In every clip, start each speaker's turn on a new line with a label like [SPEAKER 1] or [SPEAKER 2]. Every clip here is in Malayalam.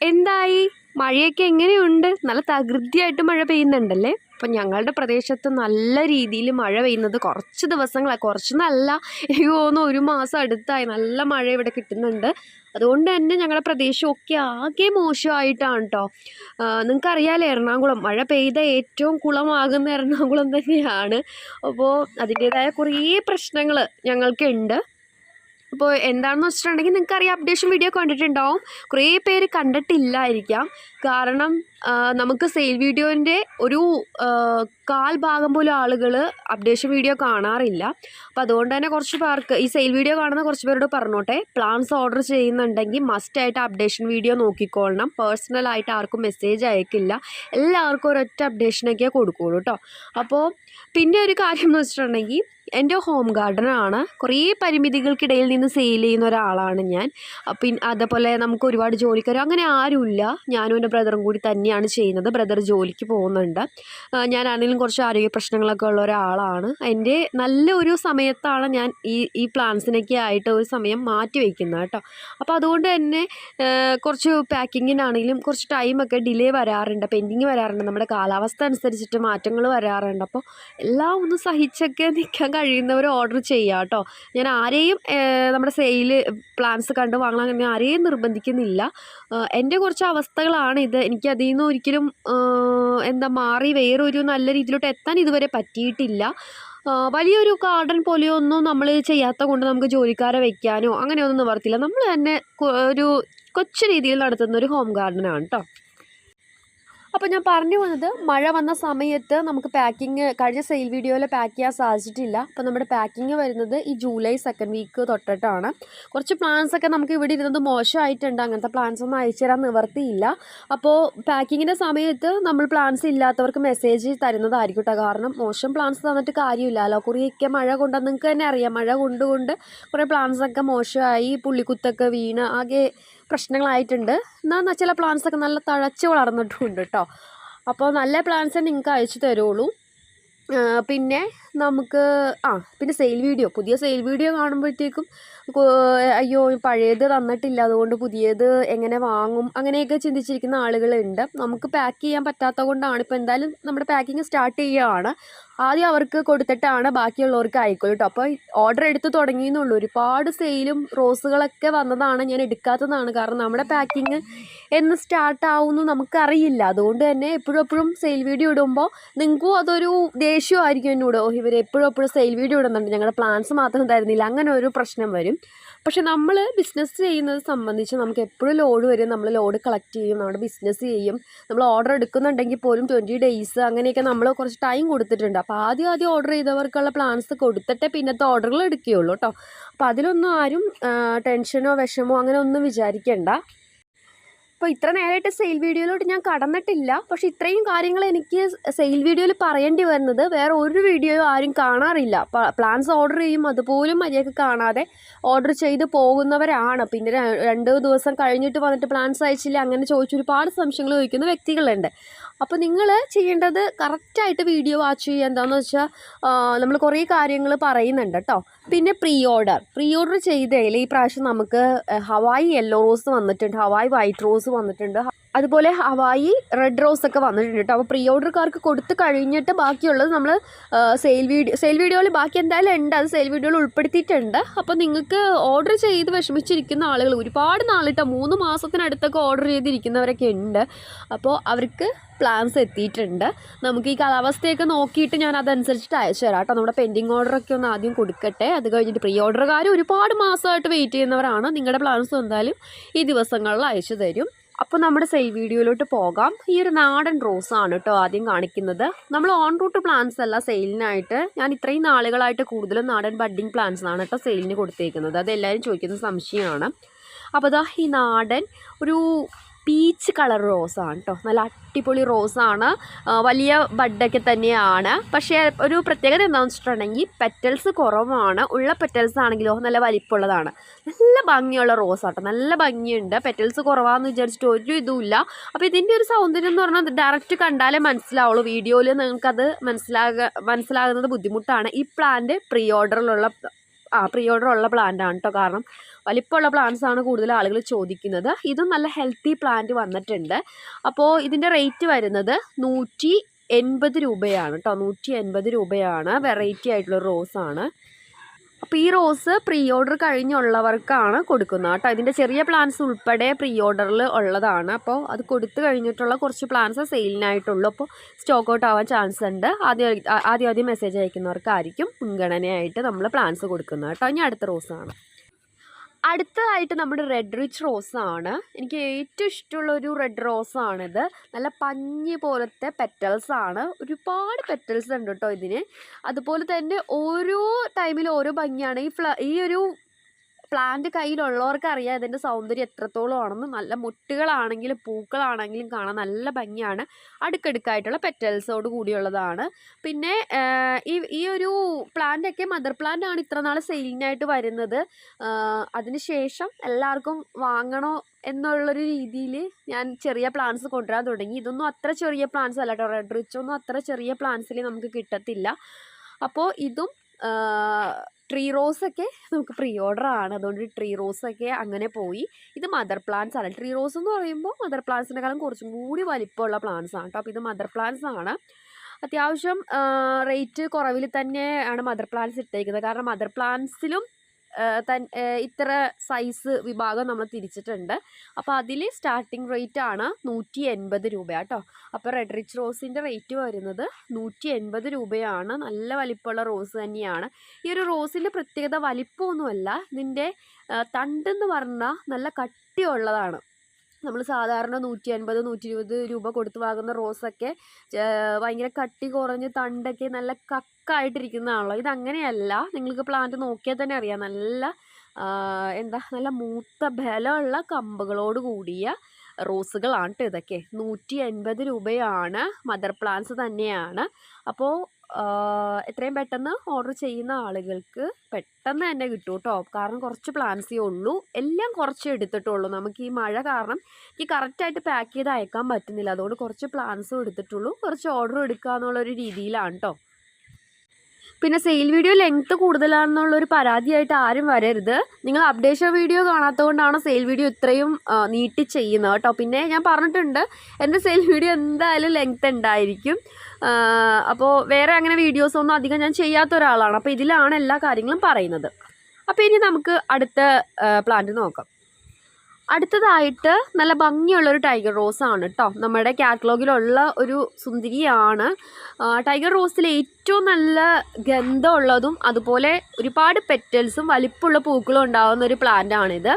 [SPEAKER 1] എന്തായി? മഴയൊക്കെ എങ്ങനെയുണ്ട്? നല്ല തകൃതിയായിട്ട് മഴ പെയ്യുന്നുണ്ടല്ലേ? അപ്പം ഞങ്ങളുടെ പ്രദേശത്ത് നല്ല രീതിയിൽ മഴ പെയ്യുന്നത് കുറച്ച് ദിവസങ്ങളായി കുറച്ച് നല്ല എനിക്ക് തോന്നുന്നു ഒരു മാസം അടുത്തായി നല്ല മഴ ഇവിടെ കിട്ടുന്നുണ്ട്. അതുകൊണ്ട് തന്നെ ഞങ്ങളുടെ പ്രദേശമൊക്കെ ആകെ മോശമായിട്ടാണ് കേട്ടോ നിങ്ങൾക്കറിയാലോ എറണാകുളം. മഴ പെയ്ത ഏറ്റവും കുളമാകുന്ന എറണാകുളം തന്നെയാണ്. അപ്പോൾ അതിന്റേതായ കുറേ പ്രശ്നങ്ങൾ ഞങ്ങൾക്കുണ്ട് അപ്പോൾ എന്താണെന്ന് വെച്ചിട്ടുണ്ടെങ്കിൽ നിങ്ങൾക്ക് അറിയാം അപ്ഡേഷൻ വീഡിയോ കണ്ടിട്ടുണ്ടാവും. കുറേ പേര് കണ്ടിട്ടില്ലായിരിക്കാം. കാരണം നമുക്ക് സെയിൽ വീഡിയോന്റെ ഒരു കാൽ ഭാഗം പോലും ആളുകൾ അപ്ഡേഷൻ വീഡിയോ കാണാറില്ല. അപ്പോൾ അതുകൊണ്ട് തന്നെ കുറച്ച് പേർക്ക് ഈ സെയിൽ വീഡിയോ കാണുന്ന കുറച്ച് പേരോട് പറഞ്ഞോട്ടെ. പ്ലാൻസ് ഓർഡർ ചെയ്യുന്നുണ്ടെങ്കിൽ മസ്റ്റായിട്ട് അപ്ഡേഷൻ വീഡിയോ നോക്കിക്കൊള്ളണം. പേഴ്സണലായിട്ട് ആർക്കും മെസ്സേജ് അയക്കില്ല. എല്ലാവർക്കും ഒരൊറ്റ അപ്ഡേഷനൊക്കെ കൊടുക്കുള്ളൂ കേട്ടോ അപ്പോൾ പിന്നെ ഒരു കാര്യം എന്ന് വെച്ചിട്ടുണ്ടെങ്കിൽ എന്റെ ഹോം ഗാർഡനാണ്. കുറേ പരിമിതികൾക്കിടയിൽ നിന്ന് സെയിൽ ചെയ്യുന്ന ഒരാളാണ് ഞാൻ. പിന്നെ അതേപോലെ നമുക്ക് ഒരുപാട് ജോലിക്കാരും അങ്ങനെ ആരുമില്ല. ഞാനും എന്റെ ബ്രദറും കൂടി തന്നെയാണ് ചെയ്യുന്നത്. ബ്രദർ ജോലിക്ക് പോകുന്നുണ്ട്. ഞാനാണെങ്കിലും കുറച്ച് ആരോഗ്യ പ്രശ്നങ്ങളൊക്കെ ഉള്ള ഒരാളാണ്. എന്റെ നല്ല ഒരു സമയത്താണ് ഞാൻ ഈ ഈ പ്ലാന്റ്സിനൊക്കെ ആയിട്ട് ഒരു സമയം മാറ്റി വയ്ക്കുന്നത് കേട്ടോ. അപ്പോൾ അതുകൊണ്ട് തന്നെ കുറച്ച് പാക്കിങ്ങിനാണെങ്കിലും കുറച്ച് ടൈമൊക്കെ ഡിലേ വരാറുണ്ട്. പെൻഡിങ് വരാറുണ്ട്. നമ്മുടെ കാലാവസ്ഥ അനുസരിച്ചിട്ട് മാറ്റങ്ങൾ വരാറുണ്ട്. അപ്പോൾ എല്ലാം ഒന്ന് സഹിച്ചൊക്കെ നിൽക്കാൻ കഴിയുന്നവർ ഓർഡർ ചെയ്യുക കേട്ടോ ഞാൻ ആരെയും നമ്മുടെ സെയിൽ പ്ലാൻസ് കണ്ട് വാങ്ങണം ഞാൻ ആരെയും നിർബന്ധിക്കുന്നില്ല. എന്റെ കുറച്ച് അവസ്ഥകളാണ് ഇത്. എനിക്ക് അതിൽ നിന്ന് ഒരിക്കലും എന്താ മാറി വേറൊരു നല്ല രീതിയിലോട്ട് എത്താൻ ഇതുവരെ പറ്റിയിട്ടില്ല. വലിയൊരു ഗാർഡൻ പോലെയോ ഒന്നും നമ്മൾ ചെയ്യാത്ത കൊണ്ട് നമുക്ക് ജോലിക്കാരെ വെക്കാനോ അങ്ങനെയൊന്നും നിവർത്തില്ല നമ്മൾ തന്നെ ഒരു കൊച്ചു രീതിയിൽ നടത്തുന്ന ഒരു ഹോം ഗാർഡനാണ് കേട്ടോ അപ്പോൾ ഞാൻ പറഞ്ഞു വന്നത് മഴ വന്ന സമയത്ത് നമുക്ക് പാക്കിങ് കഴിഞ്ഞ സെയിൽ വീഡിയോയിൽ പാക്ക് ചെയ്യാൻ സാധിച്ചിട്ടില്ല. അപ്പോൾ നമ്മുടെ പാക്കിങ് വരുന്നത് ഈ ജൂലൈ സെക്കൻഡ് വീക്ക് തൊട്ടിട്ടാണ്. കുറച്ച് പ്ലാൻസ് ഒക്കെ നമുക്ക് ഇവിടെ ഇരുന്നത് മോശമായിട്ടുണ്ട്. അങ്ങനത്തെ പ്ലാൻസ് ഒന്നും അയച്ചു തരാൻ നിവർത്തിയില്ല. അപ്പോൾ പാക്കിങ്ങിന്റെ സമയത്ത് നമ്മൾ പ്ലാൻസ് ഇല്ലാത്തവർക്ക് മെസ്സേജ് തരുന്നതായിരിക്കും കേട്ടോ കാരണം മോശം പ്ലാൻസ് തന്നിട്ട് കാര്യമില്ലല്ലോ കുറേയൊക്കെ മഴ കൊണ്ട് നിങ്ങൾക്ക് തന്നെ അറിയാം. മഴ കൊണ്ടുകൊണ്ട് കുറേ പ്ലാൻസ് ഒക്കെ മോശമായി. പുള്ളിക്കുത്തൊക്കെ വീണ്. ആകെ പ്രശ്നങ്ങളായിട്ടുണ്ട്. എന്നാൽ ചില പ്ലാന്റ്സൊക്കെ നല്ല തഴച്ച് വളർന്നിട്ടുണ്ട് കേട്ടോ അപ്പോൾ നല്ല പ്ലാന്റ്സേ നിങ്ങൾക്ക് അയച്ചു തരുള്ളൂ. പിന്നെ നമുക്ക് ആ പിന്നെ സെയിൽ വീഡിയോ പുതിയ സെയിൽ വീഡിയോ കാണുമ്പോഴത്തേക്കും അയ്യോ പഴയത് തന്നിട്ടില്ല. അതുകൊണ്ട് പുതിയത് എങ്ങനെ വാങ്ങും? അങ്ങനെയൊക്കെ ചിന്തിച്ചിരിക്കുന്ന ആളുകളുണ്ട്. നമുക്ക് പാക്ക് ചെയ്യാൻ പറ്റാത്ത കൊണ്ടാണ് ഇപ്പോൾ എന്തായാലും നമ്മുടെ പാക്കിങ് സ്റ്റാർട്ട് ചെയ്യുകയാണ്. ആദ്യം അവർക്ക് കൊടുത്തിട്ടാണ് ബാക്കിയുള്ളവർക്ക് അയക്കുള്ളൂ കേട്ടോ. അപ്പോൾ ഓർഡർ എടുത്ത് തുടങ്ങിയെന്നുള്ളൂ ഒരുപാട് സെയിലും റോസുകളൊക്കെ വന്നതാണ് ഞാൻ എടുക്കാത്തതാണ്. കാരണം നമ്മുടെ പാക്കിങ് എന്ന് സ്റ്റാർട്ട് നമുക്കറിയില്ല. അതുകൊണ്ട് തന്നെ എപ്പോഴും എപ്പോഴും സെയിൽ വീഡിയോ ഇടുമ്പോൾ നിങ്ങൾക്കും അതൊരു ദേഷ്യമായിരിക്കും എന്നോട്. ഇവർ എപ്പോഴും എപ്പോഴും സെയിൽ വീഡിയോ ഇടുന്നുണ്ട്. ഞങ്ങളുടെ പ്ലാൻസ് മാത്രം തരുന്നില്ല. അങ്ങനെ ഒരു പ്രശ്നം വരും. പക്ഷെ നമ്മൾ ബിസിനസ് ചെയ്യുന്നത് സംബന്ധിച്ച് നമുക്ക് എപ്പോഴും ലോഡ് വരും. നമ്മൾ ലോഡ് കളക്ട് ചെയ്യും. നമ്മുടെ ബിസിനസ് ചെയ്യും. നമ്മൾ ഓർഡർ എടുക്കുന്നുണ്ടെങ്കിൽ പോലും ട്വന്റി ഡേയ്സ് അങ്ങനെയൊക്കെ നമ്മൾ കുറച്ച് ടൈം കൊടുത്തിട്ടുണ്ട്. അപ്പോൾ ആദ്യം ആദ്യം ഓർഡർ ചെയ്തവർക്കുള്ള പ്ലാൻസ് കൊടുത്തിട്ടേ പിന്നത്തെ ഓർഡറുകൾ എടുക്കുകയുള്ളൂ കേട്ടോ അപ്പോൾ അതിലൊന്നും ആരും ടെൻഷനോ വിഷമോ അങ്ങനെ ഒന്നും വിചാരിക്കേണ്ട. അപ്പോൾ ഇത്ര നേരമായിട്ട് സെയിൽ വീഡിയോയിലോട്ട് ഞാൻ കടന്നിട്ടില്ല. പക്ഷേ ഇത്രയും കാര്യങ്ങൾ എനിക്ക് സെയിൽ വീഡിയോയിൽ പറയേണ്ടി വരുന്നത് വേറെ ഒരു വീഡിയോയും ആരും കാണാറില്ല. പ്ലാൻസ് ഓർഡർ ചെയ്യും. അതുപോലും മര്യാദയ്ക്ക് കാണാതെ ഓർഡർ ചെയ്ത് പോകുന്നവരാണ്. പിന്നെ രണ്ട് ദിവസം കഴിഞ്ഞിട്ട് വന്നിട്ട് പ്ലാൻസ് അയച്ചില്ല. അങ്ങനെ ചോദിച്ച് ഒരുപാട് സംശയങ്ങൾ ചോദിക്കുന്ന വ്യക്തികളുണ്ട്. അപ്പോൾ നിങ്ങൾ ചെയ്യേണ്ടത് കറക്റ്റായിട്ട് വീഡിയോ വാച്ച് ചെയ്യുക. എന്താണെന്ന് വെച്ചാൽ നമ്മൾ കുറേ കാര്യങ്ങൾ പറയുന്നുണ്ട് കേട്ടോ പിന്നെ പ്രീ ഓർഡർ പ്രീ ഓർഡർ ചെയ്തതിൽ ഈ പ്രാവശ്യം നമുക്ക് ഹവായ് യെല്ലോ റോസ് വന്നിട്ടുണ്ട്. ഹവായ് വൈറ്റ് റോസ് വന്നിട്ടുണ്ട്. അതുപോലെ ഹവായി റെഡ് റോസ് ഒക്കെ വന്നിട്ടുണ്ട് കേട്ടോ അപ്പോൾ പ്രീ ഓർഡർക്കാർക്ക് കൊടുത്ത് കഴിഞ്ഞിട്ട് ബാക്കിയുള്ളത് നമ്മൾ സെയിൽ വീഡിയോ സെയിൽ വീഡിയോയിൽ ബാക്കി എന്തായാലും ഉണ്ട്. അത് സെയിൽ വീഡിയോയിൽ ഉൾപ്പെടുത്തിയിട്ടുണ്ട്. അപ്പോൾ നിങ്ങൾക്ക് ഓർഡർ ചെയ്ത് വിഷമിച്ചിരിക്കുന്ന ആളുകൾ ഒരുപാട് നാളിട്ടോ മൂന്ന് മാസത്തിനടുത്തൊക്കെ ഓർഡർ ചെയ്തിരിക്കുന്നവരൊക്കെ ഉണ്ട്. അപ്പോൾ അവർക്ക് പ്ലാൻസ് എത്തിയിട്ടുണ്ട്. നമുക്ക് ഈ കാലാവസ്ഥയൊക്കെ നോക്കിയിട്ട് ഞാൻ അതനുസരിച്ചിട്ട് അയച്ചു തരാം കേട്ടോ നമ്മുടെ പെൻഡിങ് ഓർഡറൊക്കെ ഒന്ന് ആദ്യം കൊടുക്കട്ടെ. അത് കഴിഞ്ഞിട്ട് പ്രീ ഓർഡർകാർ ഒരുപാട് മാസമായിട്ട് വെയിറ്റ് ചെയ്യുന്നവരാണ്. നിങ്ങളുടെ പ്ലാൻസ് എന്തായാലും ഈ ദിവസങ്ങളിൽ അയച്ചു തരും. അപ്പോൾ നമ്മുടെ സെയിൽ വീഡിയോയിലോട്ട് പോകാം. ഈ ഒരു നാടൻ ആണ് കേട്ടോ ആദ്യം കാണിക്കുന്നത്. നമ്മൾ ഓൺ റൂട്ട് പ്ലാന്റ്സ് അല്ല സെയിലിനായിട്ട് ഞാൻ ഇത്രയും നാളുകളായിട്ട് കൂടുതലും നാടൻ ബഡ്ഡിങ് പ്ലാന്റ്സ് ആണ് കേട്ടോ സെയിലിന് കൊടുത്തേക്കുന്നത്. അത് എല്ലാവരും ചോദിക്കുന്ന സംശയമാണ്. അപ്പോൾ അതാ ഈ നാടൻ ഒരു പീച്ച് കളർ റോസാണ് കേട്ടോ നല്ല അടിപൊളി റോസാണ് വലിയ ബഡൊക്കെ തന്നെയാണ്. പക്ഷേ ഒരു പ്രത്യേകത എന്താണെന്ന് വെച്ചിട്ടുണ്ടെങ്കിൽ പെറ്റൽസ് കുറവാണ്. ഉള്ള പെറ്റൽസ് ആണെങ്കിലോ നല്ല വലിപ്പമുള്ളതാണ്. നല്ല ഭംഗിയുള്ള റോസാട്ടോ നല്ല ഭംഗിയുണ്ട്. പെറ്റൽസ് കുറവാന്ന് വിചാരിച്ചിട്ട് ഒരു ഇതുമില്ല അപ്പോൾ ഇതിന്റെ ഒരു സൗന്ദര്യം എന്ന് പറഞ്ഞാൽ ഡയറക്റ്റ് കണ്ടാലേ മനസ്സിലാവുള്ളൂ. വീഡിയോയിൽ നിങ്ങൾക്കത് മനസ്സിലാക മനസ്സിലാകുന്നത് ബുദ്ധിമുട്ടാണ്. ഈ പ്ലാന്റ് പ്രീ ഓർഡറിലുള്ള ആ പ്രീ ഓർഡർ ഉള്ള പ്ലാന്റ് ആണ് കേട്ടോ കാരണം വലിപ്പമുള്ള പ്ലാന്റ്സ് ആണ് കൂടുതൽ ആളുകൾ ചോദിക്കുന്നത്. ഇതും നല്ല ഹെൽത്തി പ്ലാന്റ് വന്നിട്ടുണ്ട്. അപ്പോൾ ഇതിന്റെ റേറ്റ് വരുന്നത് നൂറ്റി എൺപത് രൂപയാണ് കേട്ടോ നൂറ്റി എൺപത് രൂപയാണ്. വെറൈറ്റി ആയിട്ടുള്ള റോസാണ് അപ്പോൾ ഈ റോസ് പ്രീ ഓർഡർ കഴിഞ്ഞുള്ളവർക്കാണ് കൊടുക്കുന്നത് കേട്ടോ. ഇതിന്റെ ചെറിയ പ്ലാന്റ്സ് ഉൾപ്പെടെ പ്രീ ഓർഡറിൽ ഉള്ളതാണ്. അപ്പോൾ അത് കൊടുത്തു കഴിഞ്ഞിട്ടുള്ള കുറച്ച് പ്ലാന്റ്സ് സെയിലിനായിട്ടുള്ളൂ. അപ്പോൾ സ്റ്റോക്ക് ഔട്ട് ആവാൻ ചാൻസ് ഉണ്ട്. ആദ്യം ആദ്യം ആദ്യം മെസ്സേജ് അയക്കുന്നവർക്കായിരിക്കും മുൻഗണനയായിട്ട് നമ്മൾ പ്ലാന്റ്സ് കൊടുക്കുന്നത് കേട്ടോ. ഇനി അടുത്ത റോസാണ് അടുത്തതായിട്ട് നമ്മുടെ റെഡ് റിച്ച് റോസ് ആണ്. എനിക്ക് ഏറ്റവും ഇഷ്ടമുള്ള ഒരു റെഡ് റോസ് റോസാണിത് നല്ല പഞ്ഞി പോലത്തെ പെറ്റൽസ് ആണ്. ഒരുപാട് പെറ്റൽസ് ഉണ്ട് കേട്ടോ ഇതിന്. അതുപോലെ തന്നെ ഓരോ ടൈമിൽ ഓരോ ഭംഗിയാണ്. ഈ ഫ്ല ഈ ഒരു പ്ലാന്റ് കയ്യിലുള്ളവർക്ക് അറിയാം ഇതിന്റെ സൗന്ദര്യം എത്രത്തോളം ആണെന്ന്. നല്ല മുട്ടുകളാണെങ്കിലും പൂക്കളാണെങ്കിലും കാണാൻ നല്ല ഭംഗിയാണ്. അടുക്കടുക്കായിട്ടുള്ള പെറ്റൽസോട് കൂടിയുള്ളതാണ്. പിന്നെ ഈ ഈ ഒരു പ്ലാന്റൊക്കെ മദർ പ്ലാന്റ് ആണ് ഇത്ര നാൾ സെയിലിനായിട്ട് വരുന്നത്. അതിനുശേഷം എല്ലാവർക്കും വാങ്ങണോ എന്നുള്ളൊരു രീതിയിൽ ഞാൻ ചെറിയ പ്ലാന്റ്സ് കൊണ്ടുവരാൻ തുടങ്ങി. ഇതൊന്നും അത്ര ചെറിയ പ്ലാന്റ്സ് അല്ല കേട്ടോ. റെഡ് റിച്ച് ഒന്നും അത്ര ചെറിയ പ്ലാന്റ്സിൽ നമുക്ക് കിട്ടത്തില്ല. അപ്പോൾ ഇതും ട്രീ റോസൊക്കെ നമുക്ക് പ്രീ ഓർഡർ ആണ്. അതുകൊണ്ട് ട്രീ റോസൊക്കെ അങ്ങനെ പോയി. ഇത് മദർ പ്ലാന്റ്സ് ആണ്. ട്രീ റോസ് എന്ന് പറയുമ്പോൾ മദർ പ്ലാന്റ്സിനെക്കാളും കുറച്ചും കൂടി വലിപ്പമുള്ള പ്ലാന്റ്സ് ആണ് കേട്ടോ അപ്പോൾ ഇത് മദർ പ്ലാന്റ്സ് ആണ്. അത്യാവശ്യം റേറ്റ് കുറവിൽ ആണ് മദർ പ്ലാന്റ്സ് ഇട്ടേക്കുന്നത്. കാരണം മദർ പ്ലാന്റ്സിലും ഇത്ര സൈസ് വിഭാഗം നമ്മൾ തിരിച്ചിട്ടുണ്ട്. അപ്പോൾ അതിൽ സ്റ്റാർട്ടിംഗ് റേറ്റ് ആണ് നൂറ്റി എൺപത് രൂപ കേട്ടോ. അപ്പോൾ റെഡ് റിച്ച് റോസിന്റെ റേറ്റ് വരുന്നത് നൂറ്റി എൺപത് രൂപയാണ്. നല്ല വലിപ്പമുള്ള റോസ് തന്നെയാണ്. ഈ ഒരു റോസിന്റെ പ്രത്യേകത വലിപ്പമൊന്നുമല്ല. ഇതിന്റെ തണ്ടെന്ന് പറഞ്ഞാൽ നല്ല കട്ടിയുള്ളതാണ്. നമ്മൾ സാധാരണ നൂറ്റി അൻപത് നൂറ്റി ഇരുപത് രൂപ കൊടുത്ത് വാങ്ങുന്ന റോസൊക്കെ ഭയങ്കര കട്ടി കുറഞ്ഞ് തണ്ടൊക്കെ നല്ല കക്കായിട്ടിരിക്കുന്നതാണല്ലോ. ഇതങ്ങനെയല്ല. നിങ്ങൾക്ക് പ്ലാന്റ് നോക്കിയാൽ തന്നെ അറിയാം. നല്ല എന്താ നല്ല മൂത്ത ബലമുള്ള കമ്പുകളോട് കൂടിയ റോസുകളാണ് കേട്ടോ ഇതൊക്കെ. നൂറ്റി എൺപത് രൂപയാണ് മദർ പ്ലാന്റ്സ് തന്നെയാണ്. അപ്പോൾ എത്രയും പെട്ടെന്ന് ഓർഡർ ചെയ്യുന്ന ആളുകൾക്ക് പെട്ടെന്ന് തന്നെ കിട്ടും കേട്ടോ കാരണം കുറച്ച് പ്ലാൻസേ ഉള്ളൂ. എല്ലാം കുറച്ച് എടുത്തിട്ടുള്ളൂ. നമുക്ക് ഈ മഴ കാരണം ഈ കറക്റ്റായിട്ട് പാക്ക് ചെയ്ത് അയക്കാൻ പറ്റുന്നില്ല. അതുകൊണ്ട് കുറച്ച് പ്ലാൻസും എടുത്തിട്ടുള്ളൂ. കുറച്ച് ഓർഡർ എടുക്കുക എന്നുള്ളൊരു രീതിയിലാണ് കേട്ടോ പിന്നെ സെയിൽ വീഡിയോ ലെങ്ത്ത് കൂടുതലാണെന്നുള്ളൊരു പരാതിയായിട്ട് ആരും വരരുത്. നിങ്ങൾ അപ്ഡേഷൻ വീഡിയോ കാണാത്തതുകൊണ്ടാണ് സെയിൽ വീഡിയോ ഇത്രയും നീട്ടി ചെയ്യുന്നത് കേട്ടോ പിന്നെ ഞാൻ പറഞ്ഞിട്ടുണ്ട് എന്റെ സെയിൽ വീഡിയോ എന്തായാലും ലെങ്ത് ഉണ്ടായിരിക്കും. അപ്പോൾ വേറെ അങ്ങനെ വീഡിയോസൊന്നും അധികം ഞാൻ ചെയ്യാത്ത ഒരാളാണ്. അപ്പോൾ ഇതിലാണ് എല്ലാ കാര്യങ്ങളും പറയുന്നത്. അപ്പോൾ ഇനി നമുക്ക് അടുത്ത പ്ലാന്റ് നോക്കാം. അടുത്തതായിട്ട് നല്ല ഭംഗിയുള്ള ഒരു ടൈഗർ റോസ് ആണ് കേട്ടോ നമ്മുടെ കാറ്റലോഗിലുള്ള ഒരു സുന്ദരിയാണ്. ടൈഗർ റോസിൽ ഏറ്റവും നല്ല ഗന്ധമുള്ളതും അതുപോലെ ഒരുപാട് പെറ്റൽസും വലിപ്പമുള്ള പൂക്കളും ഉണ്ടാകുന്ന ഒരു പ്ലാന്റാണിത്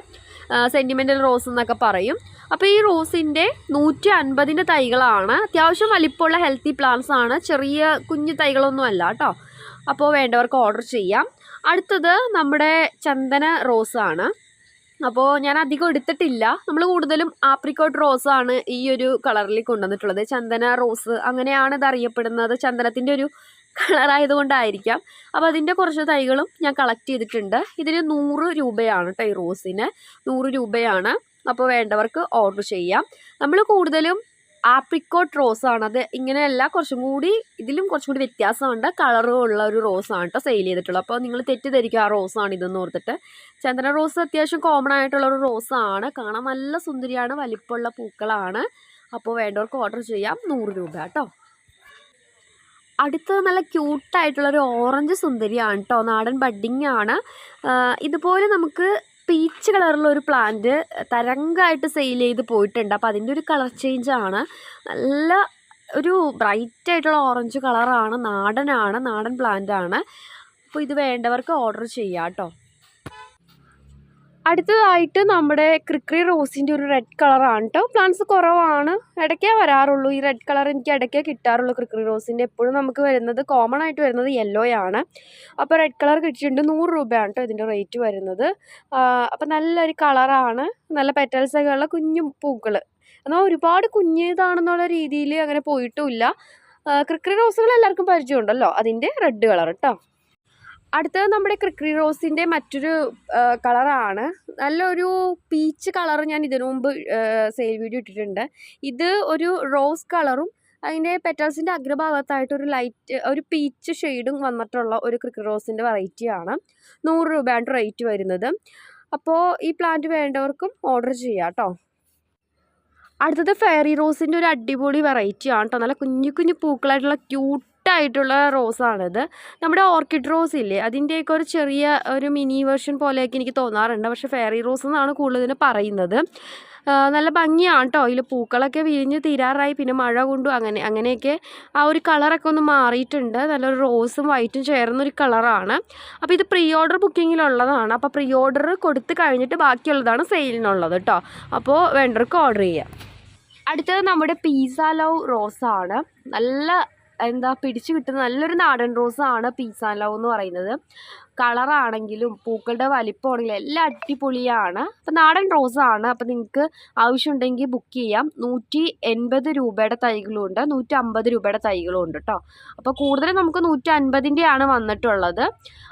[SPEAKER 1] സെന്റിമെന്റൽ റോസ് എന്നൊക്കെ പറയും. അപ്പോൾ ഈ റോസിന്റെ നൂറ്റി അൻപതിന്റെ തൈകളാണ്. അത്യാവശ്യം വലിപ്പമുള്ള ഹെൽത്തി പ്ലാന്റ്സ് ആണ്. ചെറിയ കുഞ്ഞു തൈകളൊന്നും അല്ല കേട്ടോ. അപ്പോൾ വേണ്ടവർക്ക് ഓർഡർ ചെയ്യാം. അടുത്തത് നമ്മുടെ ചന്ദന റോസ് ആണ്. അപ്പോൾ ഞാൻ അധികം എടുത്തിട്ടില്ല. നമ്മൾ കൂടുതലും ആപ്രിക്കോട്ട് റോസ് ആണ് ഈ ഒരു കളറിൽ കൊണ്ടുവന്നിട്ടുള്ളത്. ചന്ദന റോസ് അങ്ങനെയാണ് ഇത് അറിയപ്പെടുന്നത്. ചന്ദനത്തിന്റെ ഒരു കളറായതുകൊണ്ടായിരിക്കാം. അപ്പോൾ അതിന്റെ കുറച്ച് തൈകളും ഞാൻ കളക്ട് ചെയ്തിട്ടുണ്ട്. ഇതിന് നൂറ് രൂപയാണ് കേട്ടോ ഈ റോസിന്. നൂറ് രൂപയാണ്. അപ്പോൾ വേണ്ടവർക്ക് ഓർഡർ ചെയ്യാം. നമ്മൾ കൂടുതലും ആപ്രിക്കോട്ട് റോസാണ് അത് ഇങ്ങനെയല്ല കുറച്ചും കൂടി ഇതിലും കുറച്ചും കൂടി വ്യത്യാസമുണ്ട്. ഉള്ള ഒരു റോസാണ് കേട്ടോ സെയിൽ ചെയ്തിട്ടുള്ളത്. അപ്പോൾ നിങ്ങൾ തെറ്റിദ്ധരിക്കും ആ റോസാണ് ഇതെന്ന് ഓർത്തിട്ട്. ചന്ദന റോസ് അത്യാവശ്യം കോമൺ ആയിട്ടുള്ള ഒരു റോസാണ് കാണാൻ നല്ല സുന്ദരിയാണ് വലിപ്പമുള്ള പൂക്കളാണ്. അപ്പോൾ വേണ്ടവർക്ക് ഓർഡർ ചെയ്യാം. നൂറ് രൂപ കേട്ടോ. അടുത്തത് നല്ല ക്യൂട്ടായിട്ടുള്ളൊരു ഓറഞ്ച് സുന്ദരിയാണ് കേട്ടോ നാടൻ ബഡ്ഡിങ് ആണ്. ഇതുപോലെ നമുക്ക് പീച്ച് കളറുള്ള ഒരു പ്ലാന്റ് തരംഗമായിട്ട് സെയിൽ ചെയ്ത് പോയിട്ടുണ്ട്. അപ്പോൾ അതിന്റെ ഒരു കളർ ചേഞ്ച് ആണ്. നല്ല ഒരു ബ്രൈറ്റ് ആയിട്ടുള്ള ഓറഞ്ച് കളറാണ്. നാടനാണ്. നാടൻ പ്ലാന്റ് ആണ്. അപ്പോൾ ഇത് വേണ്ടവർക്ക് ഓർഡർ ചെയ്യാം കേട്ടോ അടുത്തതായിട്ട് നമ്മുടെ ക്രിക്രി റോസിന്റെ ഒരു റെഡ് കളറാണ് കേട്ടോ പ്ലാന്റ്സ് കുറവാണ്. ഇടയ്ക്കേ വരാറുള്ളൂ. ഈ റെഡ് കളർ എനിക്ക് ഇടയ്ക്കേ കിട്ടാറുള്ളൂ ക്രിക്രി റോസിന്റെ. എപ്പോഴും നമുക്ക് വരുന്നത് കോമൺ ആയിട്ട് വരുന്നത് യെല്ലോയാണ് അപ്പോൾ റെഡ് കളർ കിട്ടിയിട്ടുണ്ട് നൂറ് രൂപയാണ് കേട്ടോ ഇതിന്റെ റേറ്റ് വരുന്നത്. അപ്പോൾ നല്ലൊരു കളറാണ് നല്ല പെറ്റൽസൊക്കെ ഉള്ള കുഞ്ഞു പൂക്കൾ എന്നാൽ ഒരുപാട് കുഞ്ഞിതാണെന്നുള്ള രീതിയിൽ അങ്ങനെ പോയിട്ടുമില്ല ക്രിക്രി റോസുകൾ എല്ലാവർക്കും പരിചയമുണ്ടല്ലോ. അതിന്റെ റെഡ് കളർ കേട്ടോ അടുത്തത് നമ്മുടെ ക്രിക്രി റോസിന്റെ മറ്റൊരു കളറാണ്. നല്ലൊരു പീച്ച് കളർ ഞാൻ ഇതിനു മുമ്പ് സെയിൽ വീഡിയോ ഇട്ടിട്ടുണ്ട്. ഇത് ഒരു റോസ് കളറും അതിന്റെ പെറ്റൽസിന്റെ അഗ്രഭാഗത്തായിട്ട് ഒരു ലൈറ്റ് ഒരു പീച്ച് ഷെയ്ഡും വന്നിട്ടുള്ള ഒരു ക്രിക്കറ്റ് റോസിന്റെ വെറൈറ്റിയാണ് നൂറ് രൂപയാണ് റേറ്റ് വരുന്നത്. അപ്പോൾ ഈ പ്ലാന്റ് വേണ്ടവർക്കും ഓർഡർ ചെയ്യാം കേട്ടോ. അടുത്തത് ഫെയറി റോസിന്റെ ഒരു അടിപൊളി വെറൈറ്റി ആണ് കേട്ടോ. നല്ല കുഞ്ഞു കുഞ്ഞു പൂക്കളായിട്ടുള്ള ക്യൂട്ടായിട്ടുള്ള റോസാണിത്. നമ്മുടെ ഓർക്കിഡ് റോസ് ഇല്ലേ? അതിന്റെയൊക്കെ ഒരു ചെറിയ ഒരു മിനി വേർഷൻ പോലെയൊക്കെ എനിക്ക് തോന്നാറുണ്ട്. പക്ഷെ ഫെയറി റോസ് എന്നാണ് കൂടുതലും പറയുന്നത്. നല്ല ഭംഗിയാണ് കേട്ടോ അതിൽ പൂക്കളൊക്കെ വിരിഞ്ഞ് തീരാറായി. പിന്നെ മഴ കൊണ്ടു അങ്ങനെ അങ്ങനെയൊക്കെ ആ ഒരു കളറൊക്കെ ഒന്ന് മാറിയിട്ടുണ്ട്. നല്ലൊരു റോസും വൈറ്റും ചേർന്നൊരു കളറാണ്. അപ്പോൾ ഇത് പ്രീ ഓർഡർ ബുക്കിങ്ങിലുള്ളതാണ്. അപ്പോൾ പ്രീ ഓർഡർ കൊടുത്ത് കഴിഞ്ഞിട്ട് ബാക്കിയുള്ളതാണ് സെയിലിനുള്ളത് കേട്ടോ അപ്പോൾ വേണ്ടവർക്ക് ഓർഡർ ചെയ്യാം. അടുത്തത് നമ്മുടെ പീസ ലവ് റോസാണ്. നല്ല എന്താ പിടിച്ചു കിട്ടുന്ന നല്ലൊരു നാടൻ റോസാണ് പീസാൻ ലവ് എന്ന് പറയുന്നത്. കളറാണെങ്കിലും പൂക്കളുടെ വലിപ്പമാണെങ്കിലും എല്ലാം അടിപൊളിയാണ്. അപ്പം നാടൻ ആണ് അപ്പം നിങ്ങൾക്ക് ആവശ്യമുണ്ടെങ്കിൽ ബുക്ക് ചെയ്യാം. നൂറ്റി എൺപത് രൂപയുടെ തൈകളും ഉണ്ട് നൂറ്റി അമ്പത് രൂപയുടെ തൈകളും ഉണ്ട് കേട്ടോ. അപ്പോൾ കൂടുതലും നമുക്ക് നൂറ്റി അൻപതിന്റെയാണ് വന്നിട്ടുള്ളത്.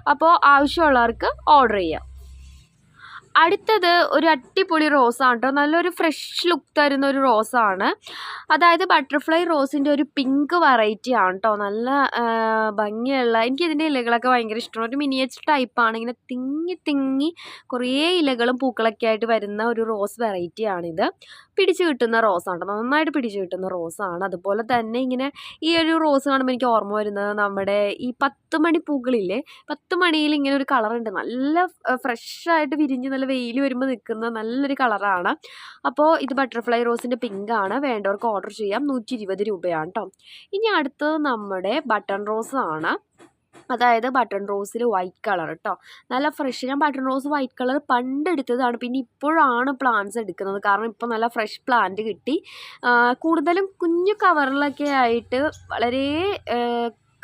[SPEAKER 1] അപ്പോൾ ആവശ്യമുള്ളവർക്ക് ഓർഡർ ചെയ്യാം. അടുത്തത് ഒരു അടിപൊളി റോസാണ് കേട്ടോ. നല്ലൊരു ഫ്രഷ് ലുക്ക് തരുന്ന ഒരു റോസാണ്. അതായത് ബട്ടർഫ്ലൈ റോസിന്റെ ഒരു പിങ്ക് വെറൈറ്റി ആണ് കേട്ടോ. നല്ല ഭംഗിയുള്ള എനിക്ക് ഇതിന്റെ ഇലകളൊക്കെ ഭയങ്കര ഇഷ്ടമാണ്. ഒരു മിനിയേച്ചർ ടൈപ്പാണ് ഇങ്ങനെ തിങ്ങി തിങ്ങി കുറേ ഇലകളും പൂക്കളൊക്കെ ആയിട്ട് വരുന്ന ഒരു റോസ് വെറൈറ്റിയാണിത് പിടിച്ച് കിട്ടുന്ന റോസാണ് കേട്ടോ. നന്നായിട്ട് പിടിച്ച് കിട്ടുന്ന റോസാണ് അതുപോലെ തന്നെ ഇങ്ങനെ ഈ ഒരു റോസ് കാണുമ്പോൾ എനിക്ക് ഓർമ്മ വരുന്നത് നമ്മുടെ ഈ പത്ത് മണി പൂക്കളില്ലേ? പത്ത് മണിയിൽ ഇങ്ങനെ ഒരു കളറുണ്ട് നല്ല ഫ്രഷായിട്ട് വിരിഞ്ഞ് നല്ല വെയിൽ വരുമ്പോൾ നിൽക്കുന്ന നല്ലൊരു കളറാണ്. അപ്പോൾ ഇത് ബട്ടർഫ്ലൈ റോസിന്റെ പിങ്ക് ആണ്. വേണ്ടവർക്ക് ഓർഡർ ചെയ്യാം. നൂറ്റി ഇരുപത് രൂപയാണ് കേട്ടോ ഇനി അടുത്തത് നമ്മുടെ ബട്ടൺ റോസ് ആണ്. അതായത് ബട്ടൺ റോസിൽ വൈറ്റ് കളർ കേട്ടോ നല്ല ഫ്രഷ് ഞാൻ ബട്ടൺ റോസ് വൈറ്റ് കളർ പണ്ട് എടുത്തതാണ് പിന്നെ ഇപ്പോഴാണ് പ്ലാന്റ്സ് എടുക്കുന്നത്. കാരണം ഇപ്പോൾ നല്ല ഫ്രഷ് പ്ലാന്റ് കിട്ടി. കൂടുതലും കുഞ്ഞു കവറിലൊക്കെ ആയിട്ട് വളരെ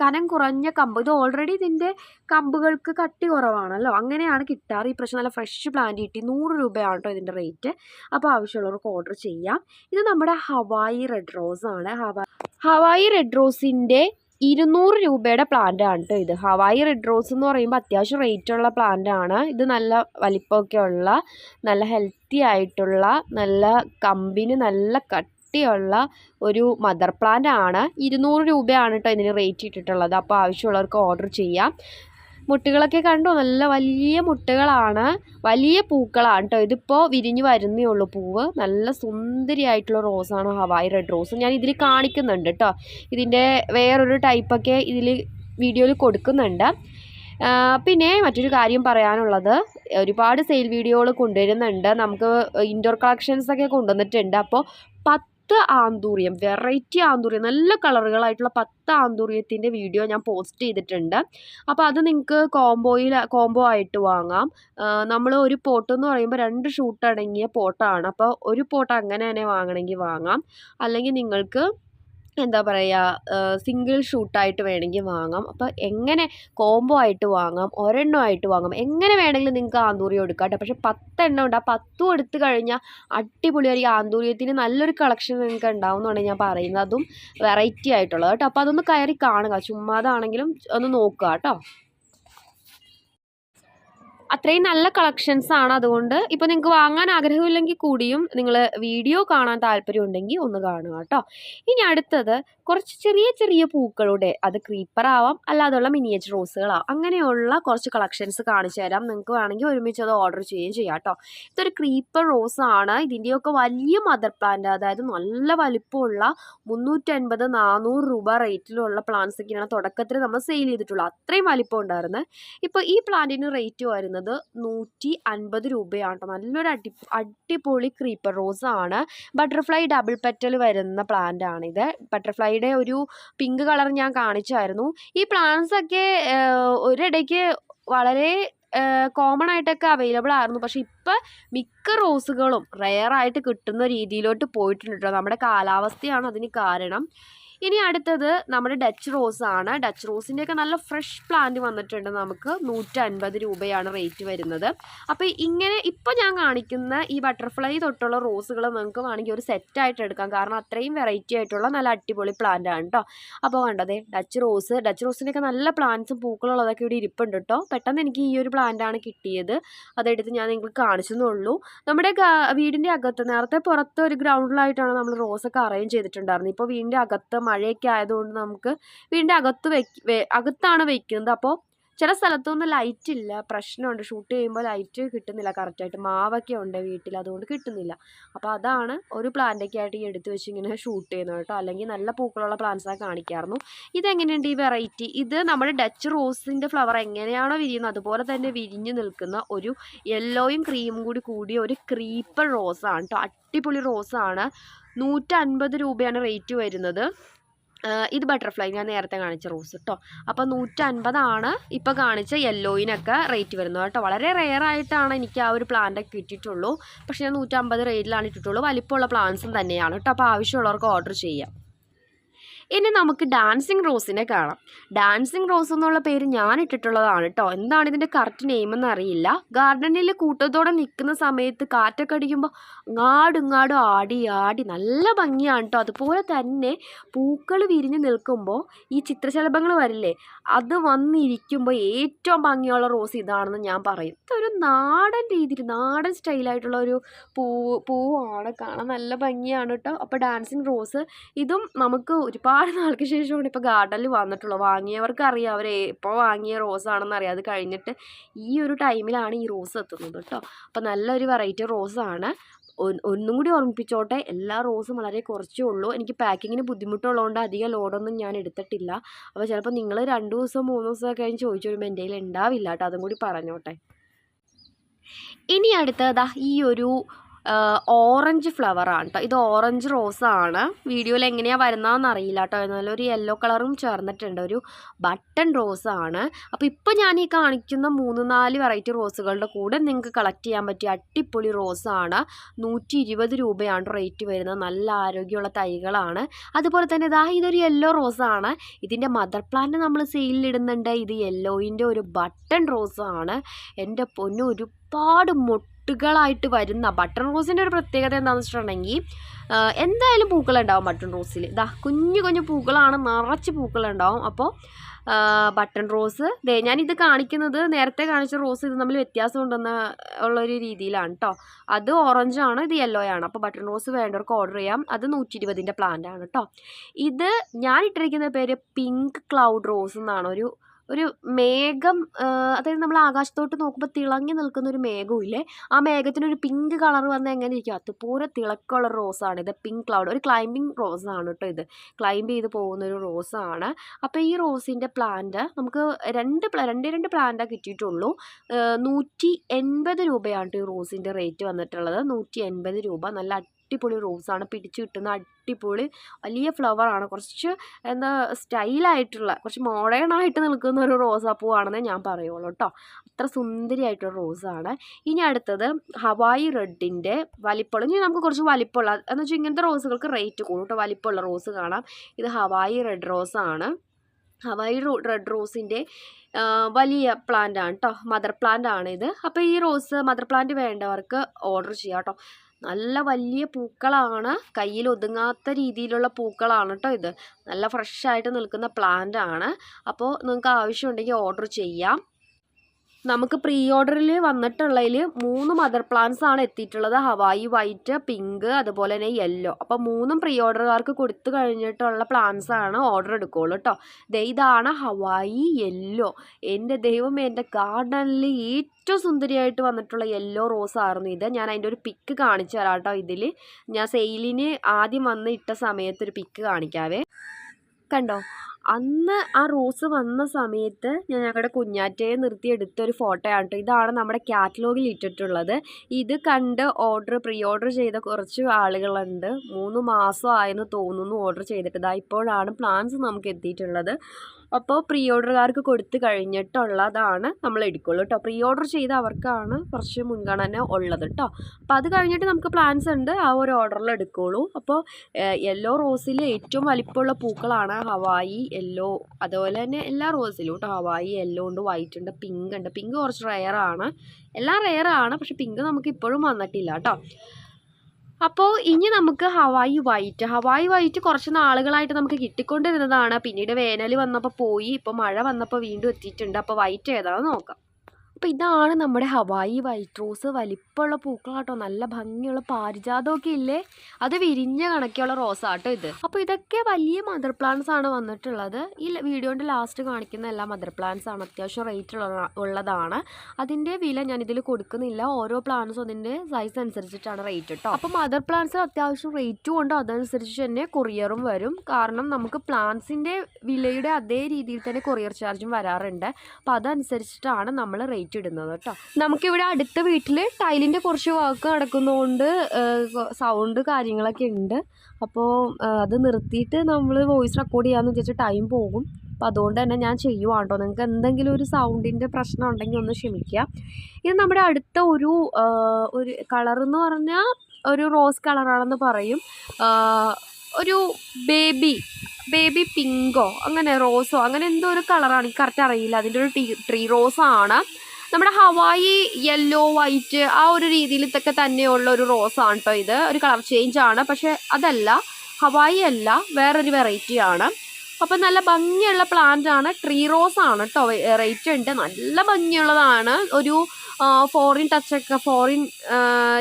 [SPEAKER 1] കനം കുറഞ്ഞ കമ്പ്. ഇത് ഓൾറെഡി ഇതിന്റെ കമ്പുകൾക്ക് കട്ടി കുറവാണല്ലോ. അങ്ങനെയാണ് കിട്ടാറ്. ഈ പ്രശ്നം നല്ല ഫ്രഷ് പ്ലാന്റ് കിട്ടി. നൂറ് രൂപയാണ് കേട്ടോ ഇതിന്റെ റേറ്റ് അപ്പോൾ ആവശ്യമുള്ളവർക്ക് ഓർഡർ ചെയ്യാം. ഇത് നമ്മുടെ ഹവായി റെഡ് റോസ് ആണ്. ഹവാ ഹവായി റെഡ് റോസിന്റെ ഇരുന്നൂറ് രൂപയുടെ പ്ലാന്റ് ആണ് കേട്ടോ ഇത്. ഹവായി റെഡ് റോസ് എന്ന് പറയുമ്പോൾ അത്യാവശ്യം റേറ്റ് ഉള്ള പ്ലാന്റ് ആണ്. ഇത് നല്ല വലിപ്പമൊക്കെ ഉള്ള നല്ല ഹെൽത്തി ആയിട്ടുള്ള നല്ല കമ്പിന് നല്ല കട്ടിയുള്ള ഒരു മദർ പ്ലാന്റ് ആണ്. ഇരുന്നൂറ് രൂപയാണ് കേട്ടോ ഇതിന് റേറ്റ് ഇട്ടിട്ടുള്ളത്. അപ്പോൾ ആവശ്യമുള്ളവർക്ക് ഓർഡർ ചെയ്യാം. മുട്ടുകളൊക്കെ കണ്ടോ? നല്ല വലിയ മുട്ടുകളാണ്. വലിയ പൂക്കളാണ് കേട്ടോ ഇതിപ്പോൾ വിരിഞ്ഞു വരുന്നേ ഉള്ളൂ പൂവ്. നല്ല സുന്ദരിയായിട്ടുള്ള റോസാണ് ഹവായി റെഡ് റോസ് ഞാൻ ഇതിൽ കാണിക്കുന്നുണ്ട് കേട്ടോ ഇതിന്റെ വേറൊരു ടൈപ്പൊക്കെ ഇതിൽ വീഡിയോയിൽ കൊടുക്കുന്നുണ്ട്. പിന്നെ മറ്റൊരു കാര്യം പറയാനുള്ളത്. ഒരുപാട് സെയിൽ വീഡിയോകൾ കൊണ്ടുവരുന്നുണ്ട്. നമുക്ക് ഇൻഡോർ കളക്ഷൻസ് ഒക്കെ കൊണ്ടുവന്നിട്ടുണ്ട്. അപ്പോൾ പത്ത് ആന്തൂറിയം വെറൈറ്റി ആന്തൂറിയം നല്ല കളറുകളായിട്ടുള്ള പത്ത് ആന്തൂറിയത്തിന്റെ വീഡിയോ ഞാൻ പോസ്റ്റ് ചെയ്തിട്ടുണ്ട്. അപ്പോൾ അത് നിങ്ങൾക്ക് കോംബോയിൽ കോംബോ ആയിട്ട് വാങ്ങാം. നമ്മൾ ഒരു പോട്ട് എന്ന് പറയുമ്പോൾ രണ്ട് ഷൂട്ട് അടങ്ങിയ പോട്ടാണ് അപ്പോൾ ഒരു പോട്ട് അങ്ങനെ തന്നെ വാങ്ങണമെങ്കിൽ വാങ്ങാം. അല്ലെങ്കിൽ നിങ്ങൾക്ക് എന്താ പറയുക സിംഗിൾ ഷൂട്ടായിട്ട് വേണമെങ്കിൽ വാങ്ങാം. അപ്പോൾ എങ്ങനെ കോംബോ ആയിട്ട് വാങ്ങാം ഒരെണ്ണം ആയിട്ട് വാങ്ങാം എങ്ങനെ വേണമെങ്കിലും നിങ്ങൾക്ക് ആന്തൂറിയം എടുക്കാം കേട്ടോ. പക്ഷേ പത്തെണ്ണം ഉണ്ട്. ആ പത്തും എടുത്തു കഴിഞ്ഞാൽ അടിപൊളിയായിരിക്കും ആന്തൂറിയത്തിന് നല്ലൊരു കളക്ഷൻ നിങ്ങൾക്ക് ഉണ്ടാവും എന്നാണ് ഞാൻ പറയുന്നത്. അതും വെറൈറ്റി ആയിട്ടുള്ളത് കേട്ടോ. അപ്പോൾ അതൊന്ന് കയറി കാണുക. ചുമ്മാതാണെങ്കിലും ഒന്ന് നോക്കുക കേട്ടോ. അത്രയും നല്ല കളക്ഷൻസ് ആണ്. അതുകൊണ്ട് ഇപ്പോൾ നിങ്ങൾക്ക് വാങ്ങാൻ ആഗ്രഹമില്ലെങ്കിൽ കൂടിയും നിങ്ങൾ വീഡിയോ കാണാൻ താല്പര്യം ഉണ്ടെങ്കിൽ ഒന്ന് കാണുക കേട്ടോ ഇനി അടുത്തത് കുറച്ച് ചെറിയ ചെറിയ പൂക്കളുടെ അത് ക്രീപ്പർ ആവാം അല്ലാതുള്ള മിനിയേച്ചർ റോസുകളാവാം അങ്ങനെയുള്ള കുറച്ച് കളക്ഷൻസ് കാണിച്ചു തരാം. നിങ്ങൾക്ക് വേണമെങ്കിൽ ഒരുമിച്ച് അത് ഓർഡർ ചെയ്യുകയും ചെയ്യാം കേട്ടോ ഇതൊരു ക്രീപ്പർ റോസ് ആണ്. ഇതിന്റെയൊക്കെ വലിയ മദർ പ്ലാന്റ് അതായത് നല്ല വലിപ്പമുള്ള മുന്നൂറ്റൻപത് നാനൂറ് രൂപ റേറ്റിലുള്ള പ്ലാന്റ്സ് ഒക്കെയാണ് തുടക്കത്തിൽ നമ്മൾ സെയിൽ ചെയ്തിട്ടുള്ളത് അത്രയും വലിപ്പം ഉണ്ടായിരുന്നു. ഇപ്പോൾ ഈ പ്ലാന്റിന് റേറ്റ് വരുന്നത് നൂറ്റി അൻപത് രൂപയാണ് കേട്ടോ നല്ലൊരു അടി അടിപൊളി ക്രീപ്പർ റോസ് ആണ്. ബട്ടർഫ്ലൈ ഡബിൾ പെറ്റൽ വരുന്ന പ്ലാന്റ് ആണിത്. ബട്ടർഫ്ലൈയുടെ ഒരു പിങ്ക് കളർ ഞാൻ കാണിച്ചായിരുന്നു. ഈ പ്ലാന്റ്സ് ഒക്കെ ഒരിടയ്ക്ക് വളരെ കോമൺ ആയിട്ടൊക്കെ അവൈലബിൾ ആയിരുന്നു. പക്ഷേ ഇപ്പം മിക്ക റോസുകളും റെയറായിട്ട് കിട്ടുന്ന രീതിയിലോട്ട് പോയിട്ടുണ്ട് കേട്ടോ നമ്മുടെ കാലാവസ്ഥയാണ് അതിന് കാരണം. ഇനി അടുത്തത് നമ്മുടെ ഡച്ച് റോസ് ആണ്. ഡച്ച് റോസിന്റെയൊക്കെ നല്ല ഫ്രഷ് പ്ലാന്റ് വന്നിട്ടുണ്ട് നമുക്ക്. നൂറ്റൻപത് രൂപയാണ് റേറ്റ് വരുന്നത്. അപ്പോൾ ഇങ്ങനെ ഇപ്പോൾ ഞാൻ കാണിക്കുന്ന ഈ ബട്ടർഫ്ലൈ തൊട്ടുള്ള റോസുകൾ നമുക്ക് വേണമെങ്കിൽ ഒരു സെറ്റായിട്ട് എടുക്കാം. കാരണം അത്രയും വെറൈറ്റി ആയിട്ടുള്ള നല്ല അടിപൊളി പ്ലാന്റ് ആണ് കേട്ടോ അപ്പോൾ കണ്ടതേ ഡച്ച് റോസ് ഡച്ച് റോസിന്റെയൊക്കെ നല്ല പ്ലാന്റ്സും പൂക്കളുള്ളതൊക്കെ ഇവിടെ ഇരിപ്പുണ്ട് കേട്ടോ പെട്ടെന്ന് എനിക്ക് ഈ ഒരു പ്ലാന്റാണ് കിട്ടിയത്. അതെടുത്ത് ഞാൻ നിങ്ങൾക്ക് കാണിച്ചെന്നുള്ളൂ നമ്മുടെ വീടിന്റെ അകത്ത് നേരത്തെ പുറത്ത് ഒരു ഗ്രൗണ്ടിലായിട്ടാണ് നമ്മൾ റോസൊക്കെ അറേഞ്ച് ചെയ്തിട്ടുണ്ടായിരുന്നത്. ഇപ്പോൾ വീടിന്റെ അകത്ത് മഴയൊക്കെ ആയതുകൊണ്ട് നമുക്ക് വീടിന്റെ അകത്ത് വെക്ക് അകത്താണ് വയ്ക്കുന്നത് അപ്പോൾ ചില സ്ഥലത്തൊന്നും ലൈറ്റ് ഇല്ല. പ്രശ്നമുണ്ട്. ഷൂട്ട് ചെയ്യുമ്പോൾ ലൈറ്റ് കിട്ടുന്നില്ല കറക്റ്റായിട്ട് മാവൊക്കെ ഉണ്ട് വീട്ടിൽ. അതുകൊണ്ട് കിട്ടുന്നില്ല. അപ്പോൾ അതാണ് ഒരു പ്ലാന്റൊക്കെ ആയിട്ട് ഈ എടുത്ത് വെച്ച് ഇങ്ങനെ ഷൂട്ട് ചെയ്യുന്നത് കേട്ടോ. അല്ലെങ്കിൽ നല്ല പൂക്കളുള്ള പ്ലാന്റ്സൊക്കെ കാണിക്കാറുന്നു. ഇതെങ്ങനെയുണ്ട് ഈ വെറൈറ്റി ഇത് നമ്മുടെ ഡച്ച് റോസിന്റെ ഫ്ലവർ എങ്ങനെയാണോ വിരിയുന്നത്? അതുപോലെ തന്നെ വിരിഞ്ഞ് നിൽക്കുന്ന ഒരു യെല്ലോയും ക്രീമും കൂടി കൂടിയ ഒരു ക്രീപ്പർ റോസാണ് കേട്ടോ. അടിപൊളി റോസാണ് നൂറ്റൻപത് രൂപയാണ് റേറ്റ് വരുന്നത്. ഇത് ബട്ടർഫ്ലൈ ഞാൻ നേരത്തെ കാണിച്ച റോസ് കേട്ടോ അപ്പോൾ നൂറ്റൻപതാണ് ഇപ്പോൾ കാണിച്ച യെല്ലോയിനൊക്കെ റേറ്റ് വരുന്നത് കേട്ടോ. വളരെ റെയർ ആയിട്ടാണ് എനിക്ക് ആ ഒരു പ്ലാന്റൊക്കെ കിട്ടിയിട്ടുള്ളൂ. പക്ഷേ ഞാൻ നൂറ്റമ്പത് റേറ്റിലാണ് ഇട്ടിട്ടുള്ളൂ. വലിപ്പമുള്ള പ്ലാന്റ്സും തന്നെയാണ് കേട്ടോ. അപ്പോൾ ആവശ്യമുള്ളവർക്ക് ഓർഡർ ചെയ്യാം. ഇനി നമുക്ക് ഡാൻസിങ് റോസിനെ കാണാം. ഡാൻസിങ് റോസ് എന്നുള്ള പേര് ഞാൻ ഇട്ടിട്ടുള്ളതാണ് കേട്ടോ എന്താണ് ഇതിന്റെ കറക്റ്റ് നെയിം എന്ന് അറിയില്ല. ഗാർഡനിൽ കൂട്ടത്തോടെ നിൽക്കുന്ന സമയത്ത് കാറ്റൊക്കെ അടിക്കുമ്പോൾ അങ്ങാടും ഇങ്ങാടും ആടി ആടി നല്ല ഭംഗിയാണ് കേട്ടോ അതുപോലെ തന്നെ പൂക്കൾ വിരിഞ്ഞ് നിൽക്കുമ്പോൾ ഈ ചിത്രശലഭങ്ങൾ വരില്ലേ അത് വന്നിരിക്കുമ്പോൾ ഏറ്റവും ഭംഗിയുള്ള റോസ് ഇതാണെന്ന് ഞാൻ പറയും. ഇതൊരു നാടൻ രീതിയിൽ നാടൻ സ്റ്റൈലായിട്ടുള്ള ഒരു പൂ പൂവാണ്. കാണാൻ നല്ല ഭംഗിയാണ് കേട്ടോ അപ്പോൾ ഡാൻസിങ് റോസ് ഇതും നമുക്ക് ഒരുപാട് നാൾക്ക് ശേഷമാണ് ഇപ്പോൾ ഗാർഡനിൽ വന്നിട്ടുള്ളത്. വാങ്ങിയവർക്ക് അറിയാം അവർ എപ്പോൾ വാങ്ങിയ റോസാണെന്ന് അറിയാം അത് കഴിഞ്ഞിട്ട് ഈ ഒരു ടൈമിലാണ് ഈ റോസ് എത്തുന്നത് കേട്ടോ. അപ്പോൾ നല്ലൊരു വെറൈറ്റി റോസാണ് ഒന്നും കൂടി ഓർമ്മിപ്പിച്ചോട്ടെ. എല്ലാ റോസും വളരെ കുറച്ചേ ഉള്ളൂ. എനിക്ക് പാക്കിങ്ങിന് ബുദ്ധിമുട്ടുള്ളതുകൊണ്ട് അധികം ലോഡൊന്നും ഞാൻ എടുത്തിട്ടില്ല. അപ്പോൾ ചിലപ്പോൾ നിങ്ങൾ രണ്ട് ദിവസം മൂന്ന് ദിവസം കഴിഞ്ഞ് ചോദിച്ചു വരുമ്പോൾ എന്റെ കയ്യിൽ ഉണ്ടാവില്ല കേട്ടോ. അതും കൂടി പറഞ്ഞോട്ടെ. ഇനി അടുത്തതാ ഈ ഒരു ഓറഞ്ച് ഫ്ലവർ ആണ് കേട്ടോ ഇത് ഓറഞ്ച് റോസ് ആണ്. വീഡിയോയിൽ എങ്ങനെയാണ് വരുന്നതെന്ന് അറിയില്ല കേട്ടോ എന്നാലും ഒരു യെല്ലോ കളറും ചേർന്നിട്ടുണ്ട്. ഒരു ബട്ടൺ റോസ് ആണ്. അപ്പോൾ ഇപ്പോൾ ഞാൻ ഈ കാണിക്കുന്ന മൂന്ന് നാല് വെറൈറ്റി റോസുകളുടെ കൂടെ നിങ്ങൾക്ക് കളക്ട് ചെയ്യാൻ പറ്റിയ അടിപൊളി റോസാണ് നൂറ്റി ഇരുപത് രൂപയാണ് റേറ്റ് വരുന്നത്. നല്ല ആരോഗ്യമുള്ള തൈകളാണ്. അതുപോലെ തന്നെ ഇതാ ഇതൊരു യെല്ലോ ആണ്. ഇതിന്റെ മദർ പ്ലാന്റ് നമ്മൾ സെയിലിടുന്നുണ്ട് ഇത് യെല്ലോയിന്റെ ഒരു ബട്ടൺ റോസ് ആണ്. എന്റെ പൊന്നു ഒരുപാട് മൊട്ടുകളായിട്ട് വരുന്ന ബട്ടൺ റോസിന്റെ ഒരു പ്രത്യേകത എന്താണെന്ന് വെച്ചിട്ടുണ്ടെങ്കിൽ എന്തായാലും പൂക്കളുണ്ടാവും ബട്ടൺ റോസിൽ. ഇതാ കുഞ്ഞു കുഞ്ഞു പൂക്കളാണ് നിറച്ച് പൂക്കളുണ്ടാവും. അപ്പോൾ ബട്ടൺ റോസ് ദേ ഞാനിത് കാണിക്കുന്നത് നേരത്തെ കാണിച്ച റോസ് ഇത് തമ്മിൽ വ്യത്യാസം ഉണ്ടെന്ന ഉള്ളൊരു രീതിയിലാണ് കേട്ടോ അത് ഓറഞ്ചാണ് ഇത് യെല്ലോ ആണ്. അപ്പോൾ ബട്ടൺ റോസ് വേണ്ടവർക്ക് ഓർഡർ ചെയ്യാം. അത് നൂറ്റി ഇരുപതിന്റെ പ്ലാന്റ് ആണ് കേട്ടോ ഇത് ഞാൻ ഇട്ടിരിക്കുന്ന പേര് പിങ്ക് ക്ലൗഡ് റോസ് എന്നാണ് ഒരു ഒരു മേഘം അതായത് നമ്മൾ ആകാശത്തോട്ട് നോക്കുമ്പോൾ തിളങ്ങി നിൽക്കുന്ന ഒരു മേഘമില്ലേ ആ മേഘത്തിനൊരു പിങ്ക് കളർ വന്നാൽ എങ്ങനെ ഇരിക്കും അതുപോലെ തിളക്കമുള്ള റോസാണ് ഇത് പിങ്ക് ക്ലൗഡ് ഒരു ക്ലൈമ്പിംഗ് റോസാണ് കേട്ടോ ഇത്. ക്ലൈംബ് ചെയ്ത് പോകുന്ന ഒരു റോസാണ് അപ്പോൾ ഈ റോസിന്റെ പ്ലാന്റ് നമുക്ക് രണ്ട് രണ്ട് രണ്ടേ പ്ലാന്റാണ് കിട്ടിയിട്ടുള്ളൂ. നൂറ്റി എൺപത് രൂപയാണ് ഈ റോസിന്റെ റേറ്റ് വന്നിട്ടുള്ളത്. നൂറ്റി എൺപത് രൂപ. നല്ല അടിപൊളി ആണ് പിടിച്ചു കിട്ടുന്ന അടിപൊളി വലിയ ഫ്ലവർ ആണ്. കുറച്ച് എന്താ സ്റ്റൈലായിട്ടുള്ള കുറച്ച് മോഡേൺ ആയിട്ട് നിൽക്കുന്ന ഒരു റോസാപ്പൂവാണെന്നേ ഞാൻ പറയുള്ളൂ കേട്ടോ അത്ര സുന്ദരിയായിട്ടുള്ള റോസാണ്. ഇനി അടുത്തത് ഹവായി റെഡിന്റെ വലിപ്പമുള്ള ഇനി നമുക്ക് കുറച്ച് വലിപ്പമുള്ള എന്ന് വെച്ചാൽ ഇങ്ങനത്തെ റോസുകൾക്ക് റേറ്റ് കൂടും കേട്ടോ വലിപ്പമുള്ള റോസ് കാണാം. ഇത് ഹവായി റെഡ് റോസാണ്. ഹവായി റെഡ് റോസിന്റെ വലിയ പ്ലാന്റ് ആണ് കേട്ടോ മദർ പ്ലാന്റ് ആണ് ഇത്. അപ്പോൾ ഈ റോസ് മദർ പ്ലാന്റ് വേണ്ടവർക്ക് ഓർഡർ ചെയ്യാം കേട്ടോ നല്ല വലിയ പൂക്കളാണ്. കയ്യിൽ ഒതുങ്ങാത്ത രീതിയിലുള്ള പൂക്കളാണ് കേട്ടോ ഇത്. നല്ല ഫ്രഷ് ആയിട്ട് നിൽക്കുന്ന പ്ലാന്റ് ആണ്. അപ്പോൾ നിങ്ങൾക്ക് ആവശ്യമുണ്ടെങ്കിൽ ഓർഡർ ചെയ്യാം. നമുക്ക് പ്രീ ഓർഡറിൽ വന്നിട്ടുള്ളതിൽ മൂന്ന് മദർ പ്ലാന്റ്സ് ആണ് എത്തിയിട്ടുള്ളത്. ഹവായി വൈറ്റ് പിങ്ക് അതുപോലെ തന്നെ യെല്ലോ അപ്പോൾ മൂന്നും പ്രീ ഓർഡറുകാർക്ക് കൊടുത്തു കഴിഞ്ഞിട്ടുള്ള പ്ലാന്റ്സ് ആണ് ഓർഡർ എടുക്കുകയുള്ളൂ കേട്ടോ ഇതാണ് ഹവായി യെല്ലോ എന്റെ ദൈവം എന്റെ ഗാർഡനിൽ ഏറ്റവും സുന്ദരിയായിട്ട് വന്നിട്ടുള്ള യെല്ലോ റോസ് ആയിരുന്നു ഇത്. ഞാൻ അതിന്റെ ഒരു പിക്ക് കാണിച്ചു തരാം കേട്ടോ ഇതിൽ ഞാൻ സെയിലിന് ആദ്യം വന്ന് ഇട്ട സമയത്ത് ഒരു പിക്ക് കാണിക്കാവേ. കണ്ടോ? അന്ന് ആ റോസ് വന്ന സമയത്ത് ഞാൻ ഞങ്ങളുടെ കുഞ്ഞാറ്റയെ നിർത്തി എടുത്തൊരു ഫോട്ടോയാണ് കേട്ടോ ഇതാണ് നമ്മുടെ കാറ്റലോഗിൽ ഇട്ടിട്ടുള്ളത്. ഇത് കണ്ട് ഓർഡർ പ്രീ ഓർഡർ ചെയ്ത കുറച്ച് ആളുകളുണ്ട്. മൂന്ന് മാസം ആയെന്ന് തോന്നുന്നു ഓർഡർ ചെയ്തിട്ട്. ഇതാ ഇപ്പോഴാണ് പ്ലാൻസ് നമുക്ക് എത്തിയിട്ടുള്ളത്. അപ്പോൾ പ്രീ ഓർഡറുകാർക്ക് കൊടുത്തു കഴിഞ്ഞിട്ടുള്ളതാണ് നമ്മൾ എടുക്കുള്ളൂ കേട്ടോ. പ്രീ ഓർഡർ ചെയ്ത അവർക്കാണ് കുറച്ച് മുൻഗണന ഉള്ളത് കേട്ടോ. അപ്പോൾ അത് കഴിഞ്ഞിട്ട് നമുക്ക് പ്ലാൻസ് ഉണ്ട്. ആ ഒരു ഓർഡറിൽ എടുക്കുള്ളൂ. അപ്പോൾ യെല്ലോ റോസിൽ ഏറ്റവും വലിപ്പമുള്ള പൂക്കളാണ് ഹവായി യെല്ലോ അതുപോലെ തന്നെ എല്ലാ റോസിലും കേട്ടോ. ഹവായി യെല്ലോ ഉണ്ട് വൈറ്റ് ഉണ്ട് പിങ്ക് ഉണ്ട്. പിങ്ക് കുറച്ച് റെയറാണ് എല്ലാം റെയറാണ് പക്ഷെ പിങ്ക് നമുക്ക് ഇപ്പോഴും വന്നിട്ടില്ല കേട്ടോ. അപ്പോൾ ഇനി നമുക്ക് ഹവായി വൈറ്റ്. ഹവായി വൈറ്റ് കുറച്ച് നാളുകളായിട്ട് നമുക്ക് കിട്ടിക്കൊണ്ടിരുന്നതാണ്. പിന്നീട് വേനൽ വന്നപ്പോൾ പോയി. ഇപ്പോൾ മഴ വന്നപ്പോൾ വീണ്ടും എത്തിയിട്ടുണ്ട്. അപ്പോൾ വൈറ്റ് ഏതാണെന്ന് നോക്കാം. അപ്പോൾ ഇതാണ് നമ്മുടെ ഹവായി വൈറ്റ് റോസ് വലിപ്പമുള്ള പൂക്കളാട്ടോ. നല്ല ഭംഗിയുള്ള പാരിജാതമൊക്കെ ഇല്ലേ? അത് വിരിഞ്ഞ കണക്കിയുള്ള റോസാട്ടോ ഇത്. അപ്പോൾ ഇതൊക്കെ വലിയ മദർ പ്ലാന്റ്സ് ആണ് വന്നിട്ടുള്ളത്. ഈ വീഡിയോന്റെ ലാസ്റ്റ് കാണിക്കുന്ന എല്ലാ മദർ പ്ലാന്റ്സ് ആണ്. അത്യാവശ്യം റേറ്റ് ഉള്ളതാണ്. അതിന്റെ വില ഞാൻ ഇതിൽ കൊടുക്കുന്നില്ല. ഓരോ പ്ലാന്റ്സും അതിന്റെ സൈസ് അനുസരിച്ചിട്ടാണ് റേറ്റ് കേട്ടോ അപ്പോൾ മദർ പ്ലാന്റ്സ് അത്യാവശ്യം റേറ്റും ഉണ്ടോ അതനുസരിച്ച് തന്നെ കൊറിയറും വരും. കാരണം നമുക്ക് പ്ലാന്റ്സിന്റെ വിലയുടെ അതേ രീതിയിൽ തന്നെ കൊറിയർ ചാർജും വരാറുണ്ട്. അപ്പോൾ അതനുസരിച്ചിട്ടാണ് നമ്മൾ റേറ്റ് ഇടുന്നത് കേട്ടോ. നമുക്കിവിടെ അടുത്ത വീട്ടിൽ ടൈലിന്റെ കുറച്ച് വർക്ക് നടക്കുന്നതുകൊണ്ട് സൗണ്ട് കാര്യങ്ങളൊക്കെ ഉണ്ട്. അപ്പോൾ അത് നിർത്തിയിട്ട് നമ്മൾ വോയിസ് റെക്കോർഡ് ചെയ്യാമെന്ന് വിചാരിച്ച ടൈം പോകും. അപ്പോൾ അതുകൊണ്ട് തന്നെ ഞാൻ ചെയ്യുവാണ് കേട്ടോ നിങ്ങൾക്ക് എന്തെങ്കിലും ഒരു സൗണ്ടിന്റെ പ്രശ്നം ഉണ്ടെങ്കിൽ ഒന്ന് ക്ഷമിക്കുക. ഇത് നമ്മുടെ അടുത്ത ഒരു ഒരു കളർ എന്ന് പറഞ്ഞാൽ ഒരു റോസ് കളറാണെന്ന് പറയും. ഒരു ബേബി ബേബി പിങ്കോ അങ്ങനെ റോസോ അങ്ങനെ എന്തോ ഒരു കളറാണ് എനിക്ക് കറക്റ്റ് അറിയില്ല. അതിന്റെ ഒരു ട്രീ റോസാണ് നമ്മുടെ ഹവായി യെല്ലോ വൈറ്റ് ആ ഒരു രീതിയിൽ ഇതൊക്കെ തന്നെയുള്ള ഒരു റോസ് ആണ് കേട്ടോ ഇത്. ഒരു കളർ ചേഞ്ച് ആണ്. പക്ഷെ അതല്ല ഹവായി അല്ല വേറൊരു വെറൈറ്റി ആണ്. അപ്പം നല്ല ഭംഗിയുള്ള പ്ലാന്റ് ആണ്. ട്രീ റോസ് ആണ് കേട്ടോ റേറ്റ് ഉണ്ട്. നല്ല ഭംഗിയുള്ളതാണ്. ഒരു ഫോറിൻ ടച്ചൊക്കെ ഫോറിൻ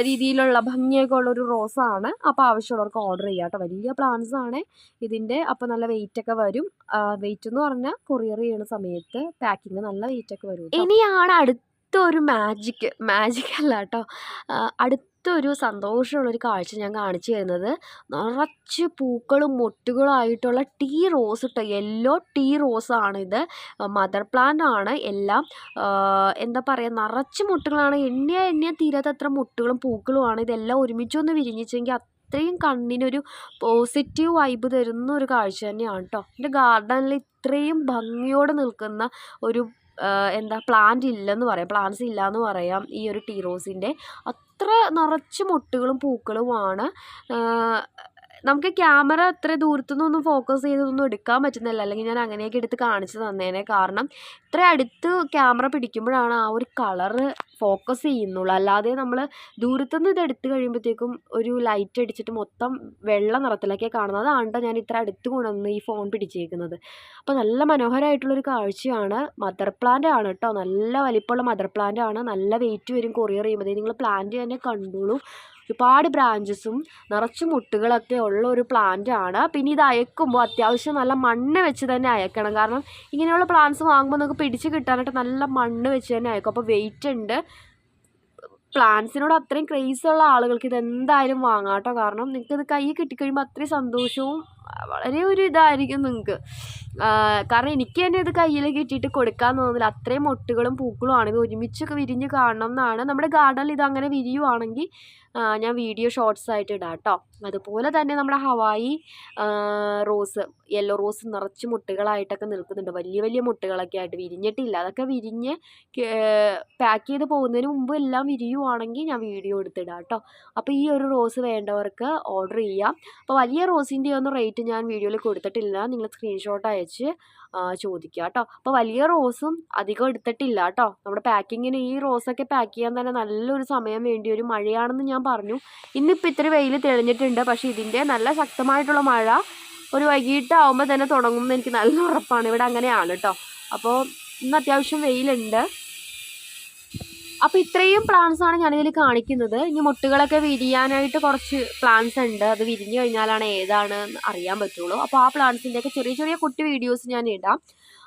[SPEAKER 1] രീതിയിലുള്ള ഭംഗിയൊക്കെ ഉള്ള ഒരു റോസാണ് അപ്പോൾ ആവശ്യമുള്ളവർക്ക് ഓർഡർ ചെയ്യാം കേട്ടോ വലിയ പ്ലാന്റ്സ് ആണ് ഇതിന്റെ അപ്പോൾ നല്ല വെയിറ്റ് ഒക്കെ വരും. വെയിറ്റ് എന്ന് പറഞ്ഞാൽ കൊറിയർ ചെയ്യുന്ന സമയത്ത് പാക്കിങ് നല്ല വെയിറ്റ് ഒക്കെ വരും. ഇനിയാണ് അടുത്തൊരു മാജിക് മാജിക് കേട്ടോ അടുത്തൊരു സന്തോഷമുള്ളൊരു കാഴ്ച ഞാൻ കാണിച്ചു തരുന്നത്. നിറച്ച് പൂക്കളും മൊട്ടുകളും ആയിട്ടുള്ള ടീ റോസ് കേട്ടോ യെല്ലോ ടീ റോസാണ് ഇത് മദർ പ്ലാന്റ് ആണ്. എല്ലാം എന്താ പറയുക നിറച്ച് മുട്ടുകളാണ്. എണ്ണിയ എണ്ണിയ തീരാത്തത്ര മുട്ടുകളും പൂക്കളുമാണ് ഇതെല്ലാം ഒരുമിച്ചൊന്ന് വിരിഞ്ഞിച്ചെങ്കിൽ അത്രയും കണ്ണിനൊരു പോസിറ്റീവ് വൈബ് തരുന്ന ഒരു കാഴ്ച തന്നെയാണ് കേട്ടോ എന്റെ ഗാർഡനിൽ ഇത്രയും ഭംഗിയോടെ നിൽക്കുന്ന ഒരു എന്താ പ്ലാന്റ് ഇല്ലെന്ന് പറയാം. പ്ലാന്റ്സ് ഇല്ല എന്ന് പറയാം ഈ ഒരു ടീ റോസിന്റെ അത്ര നിറച്ച് മൊട്ടുകളും പൂക്കളുമാണ് നമുക്ക് ക്യാമറ അത്ര ദൂരത്തുനിന്നൊന്നും ഫോക്കസ് ചെയ്തൊന്നും എടുക്കാൻ പറ്റുന്നില്ല. അല്ലെങ്കിൽ ഞാൻ അങ്ങനെയൊക്കെ എടുത്ത് കാണിച്ചു തന്നേനെ കാരണം ഇത്ര അടുത്ത് ക്യാമറ പിടിക്കുമ്പോഴാണ് ആ ഒരു കളറ് ഫോക്കസ് ചെയ്യുന്നുള്ളൂ. അല്ലാതെ നമ്മൾ ദൂരത്തുനിന്ന് ഇത് എടുത്തു കഴിയുമ്പോഴത്തേക്കും ഒരു ലൈറ്റ് അടിച്ചിട്ട് മൊത്തം വെള്ള നിറത്തിലൊക്കെ കാണുന്നത്. അതാണ് ഞാൻ ഇത്ര അടുത്ത് കൊണ്ടുവന്ന് ഈ ഫോൺ പിടിച്ചേക്കുന്നത്. അപ്പോൾ നല്ല മനോഹരമായിട്ടുള്ളൊരു കാഴ്ചയാണ്. മദർ പ്ലാന്റ് ആണ് കേട്ടോ നല്ല വലിപ്പമുള്ള മദർ പ്ലാന്റ് ആണ്. നല്ല വെയിറ്റ് വരും കൊറിയർ ചെയ്യുമ്പോഴത്തേക്കും നിങ്ങൾ പ്ലാന്റ് തന്നെ കണ്ടോളൂ. ഒരുപാട് ബ്രാഞ്ചസും നിറച്ച് മുട്ടുകളൊക്കെ ഉള്ള ഒരു പ്ലാന്റ് ആണ്. പിന്നെ ഇത് അയക്കുമ്പോൾ അത്യാവശ്യം നല്ല മണ്ണ് വെച്ച് തന്നെ അയക്കണം. കാരണം ഇങ്ങനെയുള്ള പ്ലാന്റ്സ് വാങ്ങുമ്പോൾ നമുക്ക് പിടിച്ച് കിട്ടാനായിട്ട് നല്ല മണ്ണ് വെച്ച് തന്നെ അയക്കും. അപ്പോൾ വെയിറ്റ് ഉണ്ട്. പ്ലാന്റ്സിനോട് അത്രയും ക്രേസ് ഉള്ള ആളുകൾക്ക് ഇത് എന്തായാലും വാങ്ങാം കേട്ടോ കാരണം നിങ്ങൾക്ക് ഇത് കൈ കിട്ടിക്കഴിയുമ്പോൾ അത്രയും സന്തോഷവും വളരെ ഒരു ഇതായിരിക്കും നിങ്ങൾക്ക്. കാരണം എനിക്ക് തന്നെ ഇത് കയ്യിൽ കിട്ടിയിട്ട് കൊടുക്കാൻ തോന്നുന്നില്ല. അത്രയും മൊട്ടുകളും പൂക്കളും ആണ് ഇത് ഒരുമിച്ചൊക്കെ വിരിഞ്ഞ് കാണണം എന്നാണ്. നമ്മുടെ ഗാർഡനിൽ ഇത് അങ്ങനെ വിരിയുവാണെങ്കിൽ ഞാൻ വീഡിയോ ഷോർട്സ് ആയിട്ട് ഇടാം കേട്ടോ. അതുപോലെ തന്നെ നമ്മുടെ ഹവായി റോസ് യെല്ലോ റോസ് നിറച്ച് മുട്ടുകളായിട്ടൊക്കെ നിൽക്കുന്നുണ്ട്. വലിയ വലിയ മുട്ടുകളൊക്കെ ആയിട്ട് വിരിഞ്ഞിട്ടില്ല. അതൊക്കെ വിരിഞ്ഞ് പാക്ക് ചെയ്ത് പോകുന്നതിന് മുമ്പ് എല്ലാം വിരിയുവാണെങ്കിൽ ഞാൻ വീഡിയോ എടുത്തിടാം കേട്ടോ. അപ്പോൾ ഈ ഒരു റോസ് വേണ്ടവർക്ക് ഓർഡർ ചെയ്യാം. അപ്പോൾ വലിയ റോസിന്റെ ഒന്നും റേറ്റ് ഞാൻ വീഡിയോയിൽ കൊടുത്തിട്ടില്ല. നിങ്ങൾ സ്ക്രീൻഷോട്ട് അയച്ച് ചോദിക്കുക കേട്ടോ. അപ്പോൾ വലിയ റോസും അധികം എടുത്തിട്ടില്ല കേട്ടോ. നമ്മുടെ പാക്കിങ്ങിന് ഈ റോസൊക്കെ പാക്ക് ചെയ്യാൻ തന്നെ നല്ലൊരു സമയം വേണ്ടി ഒരു മഴയാണെന്ന് ഞാൻ പറഞ്ഞു. ഇന്നിപ്പോൾ ഇത്ര വെയിൽ തെളിഞ്ഞിട്ടുണ്ട്. പക്ഷേ ഇതിന്റെ നല്ല ശക്തമായിട്ടുള്ള മഴ ഒരു വൈകിട്ടാവുമ്പോൾ തന്നെ തുടങ്ങുമെന്ന് എനിക്ക് നല്ല ഉറപ്പാണ്. ഇവിടെ അങ്ങനെയാണ് കേട്ടോ. അപ്പോൾ ഇന്ന് അത്യാവശ്യം വെയിലുണ്ട്. അപ്പോൾ ഇത്രയും പ്ലാന്റ്സ് ആണ് ഞാനിതിൽ കാണിക്കുന്നത്. ഇനി മുട്ടുകളൊക്കെ വിരിയാനായിട്ട് കുറച്ച് പ്ലാന്റ്സ് ഉണ്ട്. അത് വിരിഞ്ഞു കഴിഞ്ഞാലാണ് ഏതാണ് അറിയാൻ പറ്റുള്ളൂ. അപ്പോൾ ആ പ്ലാന്റ്സിന്റെയൊക്കെ ചെറിയ ചെറിയ കുട്ടി വീഡിയോസ് ഞാൻ ഇടാം.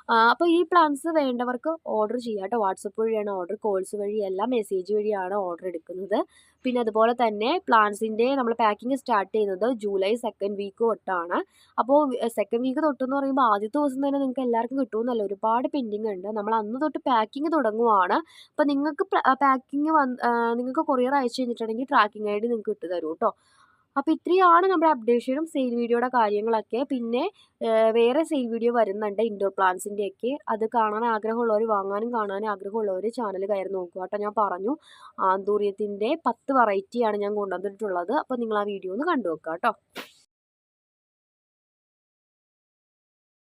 [SPEAKER 1] അപ്പോൾ ഈ പ്ലാന്റ്സ് വേണ്ടവർക്ക് ഓർഡർ ചെയ്യാം കേട്ടോ. വാട്സപ്പ് വഴിയാണ് ഓർഡർ കോൾസ് വഴി എല്ലാം മെസ്സേജ് വഴിയാണ് ഓർഡർ എടുക്കുന്നത്. പിന്നെ അതുപോലെ തന്നെ പ്ലാന്റ്സിന്റെ നമ്മൾ പാക്കിംഗ് സ്റ്റാർട്ട് ചെയ്യുന്നത് ജൂലൈ സെക്കൻഡ് വീക്ക് തൊട്ടാണ്. അപ്പോൾ സെക്കൻഡ് വീക്ക് തൊട്ടെന്ന് പറയുമ്പോൾ ആദ്യത്തെ ദിവസം തന്നെ നിങ്ങൾക്ക് എല്ലാവർക്കും കിട്ടുമെന്നല്ല. ഒരുപാട് പെൻഡിങ് ഉണ്ട്. നമ്മൾ അന്ന് തൊട്ട് പാക്കിംഗ് തുടങ്ങുവാണ്. അപ്പോൾ നിങ്ങൾക്ക് പാക്കിംഗ് വന്ന് നിങ്ങൾക്ക് കൊറിയർ അയച്ചു കഴിഞ്ഞിട്ടുണ്ടെങ്കിൽ ട്രാക്കിംഗ് ഐ ഡി നിങ്ങൾക്ക് ഇട്ട് തരും കേട്ടോ. അപ്പോൾ ഇത്രയാണ് നമ്മുടെ അപ്ഡേഷനും സെയിൽ വീഡിയോയുടെ കാര്യങ്ങളൊക്കെ. പിന്നെ വേറെ സെയിൽ വീഡിയോ വരുന്നുണ്ട് ഇൻഡോർ പ്ലാന്റ്സിന്റെയൊക്കെ അത് കാണാൻ ആഗ്രഹമുള്ളവർ വാങ്ങാനും കാണാനും ആഗ്രഹമുള്ളവർ ചാനൽ കയറി നോക്കുക കേട്ടോ. ഞാൻ പറഞ്ഞു ആന്തൂര്യത്തിന്റെ പത്ത് വെറൈറ്റിയാണ് ഞാൻ കൊണ്ടുവന്നിട്ടുള്ളത്. അപ്പോൾ നിങ്ങൾ ആ വീഡിയോ ഒന്ന് കണ്ടു നോക്കുക കേട്ടോ.